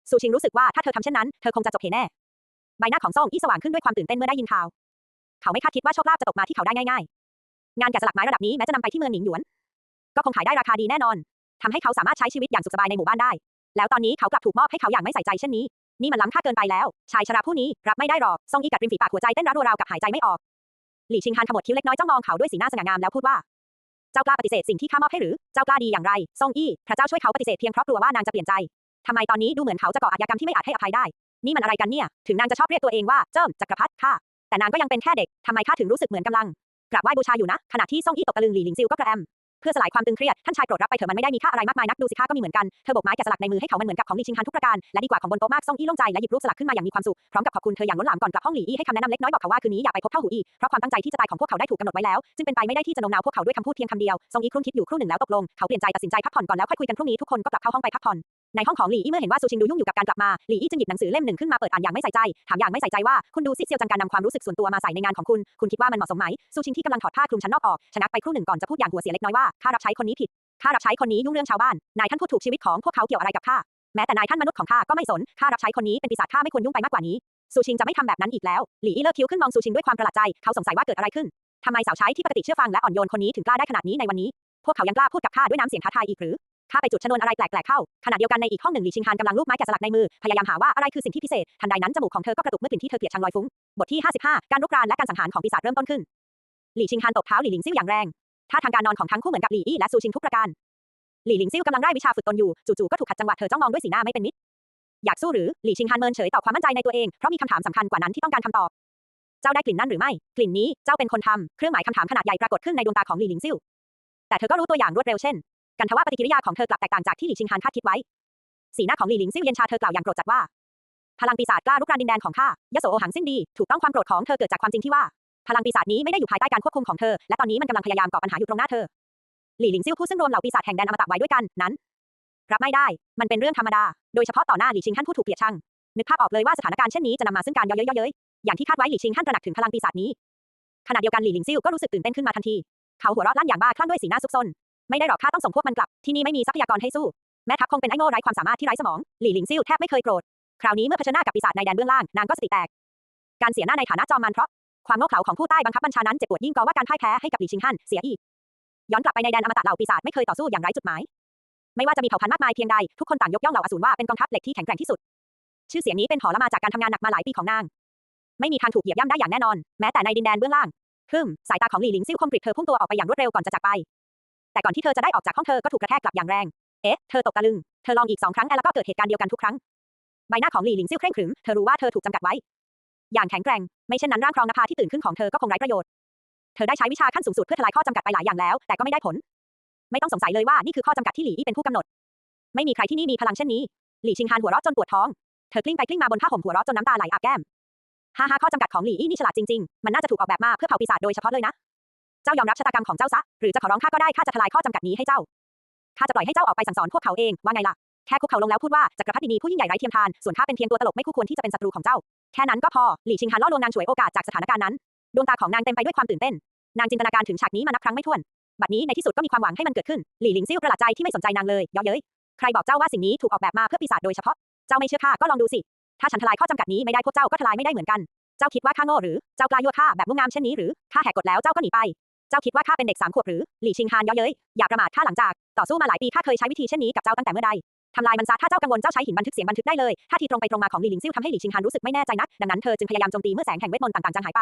ซูชิงรู้สึกว่าถ้าเธอทำเช่นนั้น เธอคงจะจบเหแน่ ใบหน้าของซ่งอี้สว่างขึ้นด้วยความตื่นเต้นเมื่อได้ยินข่าว เขาไม่คาดคิดว่าโชคลาภจะตกมาที่เขาได้ง่ายๆ งานแกะสลักไม้ระดับนี้แม้จะนำไปที่เมืองหนิงหยวน ก็คงขายได้ราคาดีแน่นอนทำให้เขาสามารถใช้ชีวิตอย่างสุขสบายในหมู่บ้านได้ แล้วตอนนี้เขากลับถูกมอบให้เขาอย่างไม่ใส่ใจเช่นนี้ นี่มันล้ำค่าเกินไปแล้ว ชายชราผู้นี้รับไม่ได้หรอกซ่งอี้กัดริมฝีปากหัวใจเต้นรัวๆราวกับหายใจไม่ออก หลี่ชิงฮันขมวดคิ้วเล็กน้อยจ้องมองเขาด้วยสีหน้าสง่างามแล้วพูดว่าเจ้ากล้าปฏิเสธสิ่งที่ข้ามอบให้หรือ เจ้ากล้าดีอย่างไร ซ่งอี้ พระเจ้าช่วยเขาปฏิเสธเพียงเพราะกลัวว่านางจะเปลี่ยนใจ ทำไมตอนนี้ดูเหมือนเขาจะก่ออาชญากรรมที่ไม่อาจให้อภัยได้ นี่มันอะไรกันเนี่ย ถึงนางจะชอบเรียกตัวเองว่าเจิ้มจักรพรรดิค่ะแต่นางก็ยังเป็นแค่เด็กทำไมข้าถึงรู้สึกเหมือนกำลังกราบไหว้บูชาอยู่นะ ขณะที่ซ่งอี้ตกตะลึงหลี่หลิงซิวก็กระแอมเพื่อสลายความตึงเครียดท่านชายโปรดรับไปเถอะมันไม่ได้มีค่าอะไรมากมายนักดูสิค่าก็มีเหมือนกันเธอโบกไม้แกะสลักในมือให้เขามันเหมือนกับของลีชิงฮันทุกประการและดีกว่าของบนโต๊ะมากซ่งอี้โล่งใจและหยิบรูปสลักขึ้นมาอย่างมีความสุขพร้อมกับขอบคุณเธออย่างล้นหลามก่อนกลับห้องหลีอี้ให้คำแนะนำเล็กน้อยบอกเขาว่าคืนนี้อย่าไปพบเท่าหูอี้เพราะความตั้งใจที่จะตายของพวกเขาได้ถูกกำหนดไว้แล้วจึงเป็นไปไม่ได้ที่จะโน้มน้าวพวกเขาด้วยคำพูดเพียงคำเดียวซ่งอี้ครุ่นคิดอยู่ครู่หนึ่งแล้วตกลงเขาเปลี่ยนใจตัดสินใจพักผ่อนก่อนแล้วค่อยคุยกันพรุ่งนี้ทุกคนก็กลับเข้าห้องไปพักผ่อน ในห้องของหลี่อี้เมื่อเห็นว่าซูชิงดูยุ่งอยู่กับการกลับมาหลี่อี้จึงหยิบหนังสือเล่มหนึ่งขึ้นมาเปิดอ่านอย่างไม่ใส่ใจถามอย่างไม่ใส่ใจว่าคุณดูซิเซียวจังการนำความรู้สึกส่วนตัวมาใส่ในงานของคุณ คุณคิดว่ามันเหมาะสมไหมซูชิงที่กำลังถอดผ้าคลุมชั้นนอกออกชะงักไปครู่หนึ่งก่อนจะพูดอย่างหัวเสียเล็กน้อยว่าข้ารับใช้คนนี้ผิดข้ารับใช้คนนี้ยุ่งเรื่องชาวบ้านนายท่านพูดถูกชีวิตของพวกเขาเกี่ยวอะไรกับข้าแม้แต่นายท่านมนุษย์ของข้าก็ไม่สนข้ารับใช้คนนี้เป็นปีศาจข้าไม่ควรยุ่งไปมากกว่านี้ซูชิงจะไม่ทำแบบนั้นอีกแล้วหลี่อี้เลิกคิ้วขึ้นมองซูชิงด้วยความประหลาดใจเขาสงสัยว่าเกิดอะไรขึ้นทำไมสาวใช้ที่ปกติเชื่อฟังและอ่อนโยนคนนี้ถึงกล้าได้ขนาดนี้ในวันนี้ พวกเขายังกล้าพูดกับข้าด้วยน้ำเสียงท้าทายอีกหรือ ข้าไปจุดชนวนอะไรแปลกๆเข้า ขณะเดียวกันในอีกห้องหนึ่งหลีชิงฮานกำลังลูบไม้แกะสลักในมือ พยายามหาว่าอะไรคือสิ่งที่พิเศษ ทันใดนั้นจมูกของเธอก็กระตุกเมื่อกลิ่นที่เธอเกลียดชังลอยฟุ้ง บทที่ 55 การรุกรานและการสังหารของปีศาจเริ่มต้นขึ้น หลีชิงฮานตบเท้าหลีหลิงซิ่วอย่างแรงท่าทางการนอนของทั้งคู่เหมือนกับหลีอี้และซูชิงทุกประการ หลีหลิงซิ่วกำลังไร้วิชาฝึกตนอยู่ จู่ๆก็ถูกขัดจังหวะเธอจ้องมองด้วยสีหน้าไม่เป็นมิตร อยากสู้หรือ หลีชิงฮานเมินเฉยต่อความมั่นใจในตัวเอง เพราะมีคำถามสำคัญกว่านั้นที่ต้องการคำตอบ เจ้าได้กลิ่นนั้นหรือไม่ กลิ่นนี้ เจ้าเป็นคนทำเครื่องหมายคำถามขนาดใหญ่ปรากฏขึ้นในดวงตาของหลีหลิงซิ่วแต่เธอก็รู้ตัวอย่างรวดเร็วเช่น กันทว่าปฏิกิริยาของเธอกลับแตกต่างจากที่หลี่ชิงฮานคาดคิดไว้ สีหน้าของหลี่หลิงซิ่วเย็นชาเธอกล่าวอย่างโกรธจัดว่า พลังปีศาจกล้ารุกรานดินแดนของข้ายโสโอหังสิ้นดี ถูกต้องความโกรธของเธอเกิดจากความจริงที่ว่า พลังปีศาจนี้ไม่ได้อยู่ภายใต้การควบคุมของเธอ และตอนนี้มันกำลังพยายามก่อปัญหาอยู่ตรงหน้าเธอ หลี่หลิงซิ่วผู้ซึ่งรวมเหล่าปีศาจแห่งแดนอมตะไว้ด้วยกันนั้น รับไม่ได้ มันเป็นเรื่องธรรมดา โดยเฉพาะต่อหน้าหลี่ชิงท่นผู้ถูกเกลียดชัง นึกภาพออกเลยว่าสถานการณ์เช่นนี้จะนำมาซึ่งการเย้ยเย้ยอย่างที่คาดไว้หลี่ชิงท่นตระหนักถึงพลังปีศาจนี้ขณะเดียวกันหลี่หลิงซิ่วก็รู้สึกตื่นเต้นขึ้นมาทันที เขาหัวเราะลั่นอย่างบ้าคลั่งด้วยสีหน้าซุกซน ไม่ได้หรอกข้าต้องส่งพวกมันกลับ ที่นี่ไม่มีทรัพยากรให้สู้ แม่ทัพคงเป็นไอ้โง่ไร้ความสามารถที่ไร้สมอง หลี่หลิงซิ่วแทบไม่เคยโกรธ คราวนี้เมื่อเผชิญหน้ากับปีศาจในแดนเบื้องล่าง นางก็สติแตก การเสียหน้าในฐานะจอมมันเพราะความโง่เขลาของผู้ใต้บังคับบัญชานั้นเจ็บปวดยิ่งกว่าการพ่ายแพ้ให้กับหลี่ชิงฮั่นเสียอีก ย้อนกลับไปในแดนอมตะเหล่าปีศาจไม่เคยต่อสู้อย่างไร้จุดหมาย ไม่ว่าจะมีเผ่าพันธุ์มากมายเพียงใด ทุกคนต่างยกย่องเหล่าอสูรว่าเป็นกองทัพเหล็กที่แข็งแกร่งที่สุด ชื่อเสียงนี้เป็นหอละมาจากการทำงานหนักมาหลายปีของนาง ไม่มีทางถูกเหยียบย่ำได้อย่างแน่นอน แม้แต่ในดินแดนเบื้องล่างฮึมสายตาของหลี่หลิงซิ่วคมกริบเธอพุ่งตัวออกไปอย่างรวดเร็วก่อนจะจากไป แต่ก่อนที่เธอจะได้ออกจากห้องเธอก็ถูกกระแทกกลับอย่างแรง เอ๊ะ เธอตกตะลึง เธอลองอีกสองครั้งแล้วก็เกิดเหตุการณ์เดียวกันทุกครั้ง ใบหน้าของหลี่หลิงซิ่วเคร่งขรึม เธอรู้ว่าเธอถูกจำกัดไว้ อย่างแข็งแกร่ง ไม่เช่นนั้นร่างครองนภาที่ตื่นขึ้นของเธอก็คงไร้ประโยชน์ เธอได้ใช้วิชาขั้นสูงสุดเพื่อทลายข้อจำกัดไปหลายอย่างแล้ว แต่ก็ไม่ได้ผล ไม่ต้องสงสัยเลยว่านี่คือข้อจำกัดที่หลี่อี้เป็นผู้กำหนด ไม่มีใครที่นี่มีพลังเช่นนี้ หลี่ชิงฮานหัวเราะจนปวดท้อง เธอกลิ้งไปกลิ้งมาบนผ้าห่มหัวเราะจนน้ำตาไหลอาบแก้มฮ่าฮ่าข้อจำกัดของหลี่อี้นี่ฉลาดจริงๆ มันน่าจะถูกออกแบบมาเพื่อเผาปีศาจโดยเฉพาะเลยนะ เจ้ายอมรับชะตากรรมของเจ้าซะ หรือจะขอร้องข้าก็ได้ข้าจะทลายข้อจำกัดนี้ให้เจ้าข้าจะปล่อยให้เจ้าออกไปสั่งสอนพวกเขาเองว่าไงล่ะแค่คุกเข่าลงแล้วพูดว่าจักรพรรดินีผู้ยิ่งใหญ่ไร้เทียมทานส่วนข้าเป็นเพียงตัวตลกไม่คู่ควรที่จะเป็นศัตรูของเจ้า แค่นั้นก็พอหลี่ชิงฮันล่อลวงนางฉวยโอกาสจากสถานการณ์นั้นดวงตาของนางเต็มไปด้วยความตื่นเต้น นางจินตนาการถึงฉากนี้มานับครั้งไม่ถ้วน บัดนี้ในที่สุดก็มีความหวังให้มันเกิดขึ้น หลี่หลิงซิ่วประหลาดใจที่ไม่สนใจนางเลยเยาะเย้ยใครบอกเจ้าว่าสิ่งนี้ถูกออกแบบมาเพื่อปีศาจโดยเฉพาะ เจ้าไม่เชื่อข้าก็ลองดูสิ ถ้าฉันทลายข้อจำกัดนี้ไม่ได้พวกเจ้าก็ทลายไม่ได้เหมือนกัน เจ้าคิดว่าข้าโง่หรือ เจ้ากล้ายั่วข้าแบบงุ่มงามเช่นนี้หรือ ข้าแหกกฎแล้วเจ้าก็หนีไป จ้าคิดว่าข้าเป็นเด็กสามขวบหรือ หลี่ชิงฮานเยาะเย้ย อย่าประมาทข้าหลังจาก ต่อสู้มาหลายปีข้าเคยใช้วิธีเช่นนี้กับเจ้าตั้งแต่เมื่อใดทำลายมันซะถ้าเจ้ากังวลเจ้าใช้หินบันทึกเสียงบันทึกได้เลยท่าทีตรงไปตรงมาของหลี่หลิงซิ่วทำให้หลี่ชิงฮานรู้สึกไม่แน่ใจนักดังนั้นเธอจึงพยายามโจมตีเมื่อแสงแห่งเวทมนต์ต่างๆจางหายไป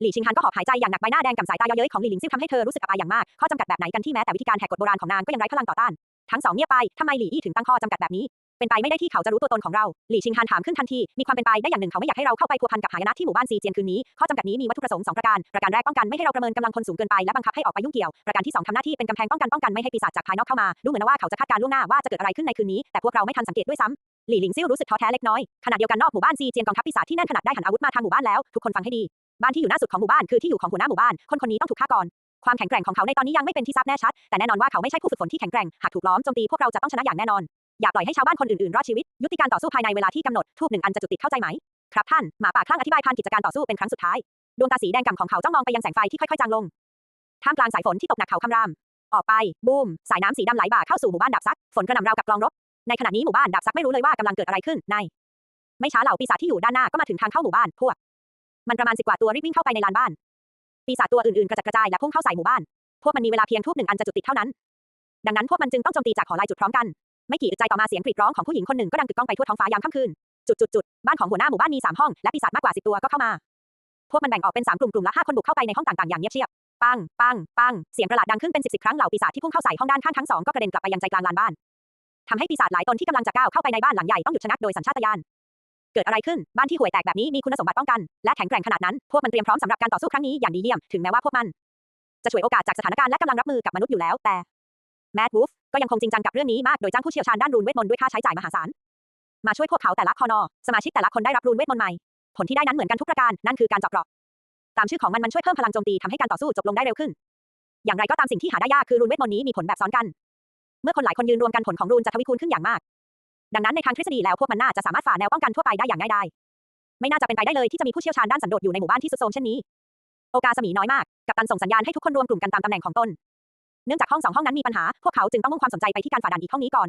หลี่ชิงฮันก็หอบหายใจอย่างหนักใบหน้าแดงกับสายตาเย้ยของหลี่หลิงซิ่วทำให้เธอรู้สึกอับอายอย่างมาก ข้อจำกัดแบบไหนกันที่แม้แต่วิธีการแหกกฎโบราณของนางก็ยังไร้พลังต่อต้าน ทั้งสองเงียบไปทำไมหลี่อี้ถึงตั้งข้อจำกัดแบบนี้ เป็นไปไม่ได้ที่เขาจะรู้ตัวตนของเรา หลี่ชิงฮันถามขึ้นทันที มีความเป็นไปได้อย่างหนึ่งเขาไม่อยากให้เราเข้าไปพัวพันกับหายนะที่หมู่บ้านซีเจียนคืนนี้ ข้อจำกัดนี้มีวัตถุประสงค์สองประการ ประการแรกป้องกันไม่ให้เราประเมินกำลังคนสูงเกินไปและบังคับให้ออกไปยุ่งเกี่ยว ประการที่สองทำหน้าที่เป็นกำแพงป้องกันป้องกันไม่ให้ปีศาจจากภายนอกเข้ามา ดูเหมือนว่าเขาจะคาดการล่วงหน้าว่าจะเกิดอะไรขึ้นในคืนนี้ แต่พวกเราไม่ทันสังเกตด้วยซ้ำหลี่หลิงซิ่วรู้สึกท้อแท้เล็กน้อยขณะเดียวกันนอกหมู่บ้านซีเจียนกองทัพปีศาจที่แน่นขนาดได้หันอาวุธมาทางหมู่บ้านแล้วทุกคนฟังให้ดีบ้านที่อยู่หน้าสุดของหมู่บ้านคือที่อยู่ของหัวหน้าหมู่บ้านคนคนนี้ต้องถูกฆ่าก่อนความแข็งแกร่งของเขาในตอนนี้ยังไม่เป็นที่ทราบแน่ชัด แต่แน่นอนว่าเขาไม่ใช่ผู้ฝึกฝนที่แข็งแกร่ง หากถูกล้อมโจมตีพวกเราจะต้องชนะอย่างแน่นอน อย่าปล่อยให้ชาวบ้านคนอื่นๆ รอดชีวิต ยุติการต่อสู้ภายในเวลาที่กำหนด ทูบหนึ่งอันจะจุดติดเข้าใจไหม ครับท่าน หมาป่าคลั่งอธิบายผ่านกิจการต่อสู้เป็นครั้งสุดท้าย ดวงตาสีแดงก่ำของเขาจ้องมองไปยังแสงไฟที่ค่อยๆ จางลง ท่ามกลางสายฝนที่ตกหนักเขาคำราม ออกไป บูม สายน้ำสีดำไหลบ่าเข้าสู่หมู่บ้านดับซัก ฝนกระหน่ำราวกับกลองรบ ในขณะนี้หมู่บ้านดับซักไม่รู้เลยว่ากำลังเกิดอะไรขึ้น ใน ไม่ช้าเหล่าปีศาจที่อยู่ด้านหน้าก็มาถึงทางเข้าหมู่บ้าน พวก มันประมาณสิบกว่าตัวรีบวิ่งเข้าไปในลานบ้าน ปีศาจตัวอื่นๆกระจัดกระจายและพุ่งเข้าใส่หมู่บ้าน พวกมันมีเวลาเพียงทูบหนึ่งอันจะจุดติดเท่านั้นดังนั้นพวกมันจึงต้องโจมตีจากหอลายจุดพร้อมกัน ไม่กี่อึดใจต่อมาเสียงกรีดร้องของผู้หญิงคนหนึ่งก็ดังกึกก้องไปทั่วท้องฟ้ายามค่ำคืน จุดจุดจุดบ้านของหัวหน้าหมู่บ้านมีสามห้องและปีศาจมากกว่าสิบตัวก็เข้ามา พวกมันแบ่งออกเป็นสามกลุ่มกลุ่มละห้าคนบุกเข้าไปในห้องต่างๆอย่างเงียบเชียบ ปัง ปัง ปัง เสียงประหลาดดังขึ้นเป็นสิบสิบครั้งเหล่าปีศาจที่พุ่งเข้าใส่ห้องด้านข้างทั้งสองก็กระเด็นกลับไปยังใจกลางลานบ้านทำให้ปีศาจหลายตนที่กำลังจะก้าวเข้าไปในบ้านหลังใหญ่ต้องหยุดชะงักโดยสัญชาตญาณเกิดอะไรขึ้น บ้านที่ห่วยแตกแบบนี้มีคุณสมบัติป้องกัน และแข็งแกร่งขนาดนั้น พวกมันเตรียมพร้อมสำหรับการต่อสู้ครั้งนี้อย่างดีเยี่ยม ถึงแม้ว่าพวกมัน จะฉวยโอกาสจากสถานการณ์และกำลังรับมือกับมนุษย์อยู่แล้ว แต่ แมดวูฟก็ยังคงจริงจังกับเรื่องนี้มาก โดยจ้างผู้เชี่ยวชาญด้านรูนเวทมนต์ด้วยค่าใช้จ่ายมหาศาล มาช่วยพวกเขาแต่ละคอนอ สมาชิกแต่ละคนได้รับรูนเวทมนต์ใหม่ ผลที่ได้นั้นเหมือนกันทุกประการ นั่นคือการเจาะเกราะ ตามชื่อของมันมันช่วยเพิ่มพลังโจมตีทำให้การต่อสู้จบลงได้เร็วขึ้น อย่างไรก็ตามสิ่งที่หาได้ยากคือรูนเวทมนต์นี้มีผลแบบซ้อนกัน เมื่อคนหลายคนยืนรวมกันผลของรูนจะทวีคูณขึ้นอย่างมาก ดังนั้นในทางทฤษฎีแล้วพวกมันน่าจะสามารถฝ่าแนวป้องกันทั่วไปได้อย่างง่ายดายไม่น่าจะเป็นไปได้เลยที่จะมีผู้เชี่ยวชาญด้านสันโดษอยู่ในหมู่บ้านที่สุดโทรมเช่นนี้ โอกาสมีน้อยมาก กัปตันส่งสัญญาณให้ทุกคนรวมกลุ่มกันตามตำแหน่งของตน เนื่องจากห้องสองห้องนั้นมีปัญหา พวกเขาจึงต้องมุ่งความสนใจไปที่การฝ่าด่านอีกห้องนี้ก่อน